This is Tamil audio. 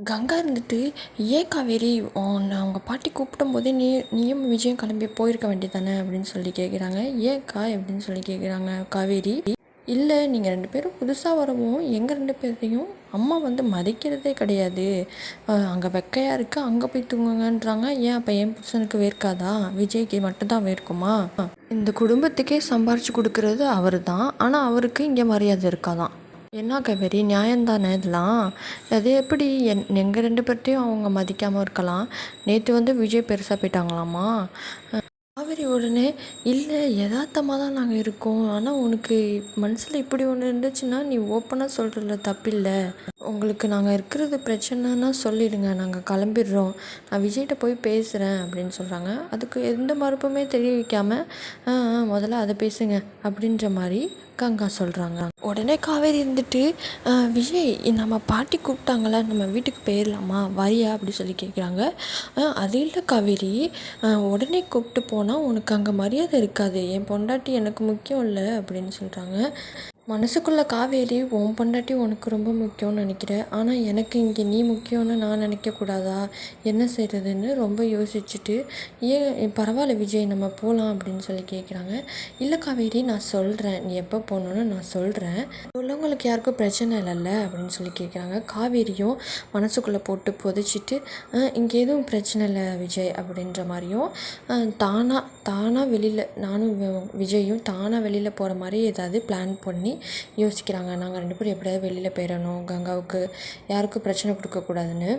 கங்கா இருந்துட்டு ஏன் காவேரி உன்னை அவங்க பாட்டி கூப்பிடும் போதே நீ நீயும் விஜயும் கிளம்பி போயிருக்க வேண்டியதானே அப்படின்னு சொல்லி கேட்குறாங்க ஏன்க்கா அப்படின்னு சொல்லி கேட்குறாங்க காவேரி. இல்லை நீங்கள் ரெண்டு பேரும் புதுசாக வரவும் எங்கள் ரெண்டு பேர்த்தையும் அம்மா வந்து மதிக்கிறதே கிடையாது. அங்கே வெக்கையாக இருக்குது அங்கே போய் தூங்குங்கன்றாங்க. ஏன் அப்போ என் புருஷனுக்கு வேர்க்காதா? விஜய்க்கு மட்டும்தான் வேர்க்குமா? இந்த குடும்பத்துக்கே சம்பாரிச்சு கொடுக்கறது அவர் தான் ஆனால் அவருக்கு இங்கே மரியாதை இருக்காதான். என்ன காவேரி? நியாயம்தானே இதெல்லாம்? அது எப்படி என் எங்கள் ரெண்டு பேர்ட்டையும் அவங்க மதிக்காமல் இருக்கலாம்? நேற்று வந்து விஜய் பெருசாக போயிட்டாங்களாமா? காவேரி உடனே இல்லை யதார்த்தமாக தான் நாங்கள் இருக்கோம். ஆனால் உனக்கு மனசில் இப்படி ஒன்று இருந்துச்சுன்னா நீ ஓப்பனாக சொல்கிறதுல தப்பில்லை. உங்களுக்கு நாங்கள் இருக்கிறது பிரச்சனைன்னா சொல்லிடுங்க. நாங்கள் கிளம்பிடுறோம். நான் விஜய்கிட்ட போய் பேசுகிறேன் அப்படின்னு சொல்கிறாங்க அதுக்கு எந்த மறுப்புமே தெரிவிக்காமல் "ஆ, ஆ, முதல்ல அதை பேசுங்க. அப்படின்ற மாதிரி கங்கா சொல்கிறாங்க உடனே காவேரி இருந்துட்டு விஜய் நம்ம பாட்டி கூப்பிட்டாங்களா நம்ம வீட்டுக்கு போயிடலாமா? வரியா? அப்படி சொல்லி கேட்குறாங்க அது இல்லை காவேரி. உடனே கூப்பிட்டு போனால் உனக்கு அங்கே மரியாதை இருக்காது. என் பொண்டாட்டி எனக்கு முக்கியம் இல்லை அப்படின்னு சொல்கிறாங்க மனசுக்குள்ளே காவேரி உன் பொண்டாட்டி உனக்கு ரொம்ப முக்கியம்னு நினைக்கிறேன் ஆனால் எனக்கு இங்கே நீ முக்கியம்னு நான் நினைக்கக்கூடாதா? என்ன செய்கிறதுன்னு ரொம்ப யோசிச்சுட்டு ஏன் பரவாயில்ல விஜய் நம்ம போகலாம் அப்படின்னு சொல்லி கேட்குறாங்க இல்லை காவேரி நான் சொல்கிறேன் நீ எப்போ போகணுன்னு நான் சொல்கிறேன் உள்ளவங்களுக்கு யாருக்கும் பிரச்சனை இல்லைல்ல அப்படின்னு சொல்லி கேட்குறாங்க காவேரியும் மனசுக்குள்ளே போட்டு புதைச்சிட்டு இங்கே எதுவும் பிரச்சனை இல்லை விஜய் அப்படின்ற மாதிரியும் தானாக தானாக வெளியில் நானும் விஜயும் தானாக வெளியில் போகிற மாதிரி ஏதாவது பிளான் பண்ணி யோசிக்கிறாங்க. நாங்கள் ரெண்டு பேரும் எப்படியாவது வெளியில் போயிடணும். கங்காவுக்கு யாருக்கும் பிரச்சனை கொடுக்கக்கூடாதுன்னு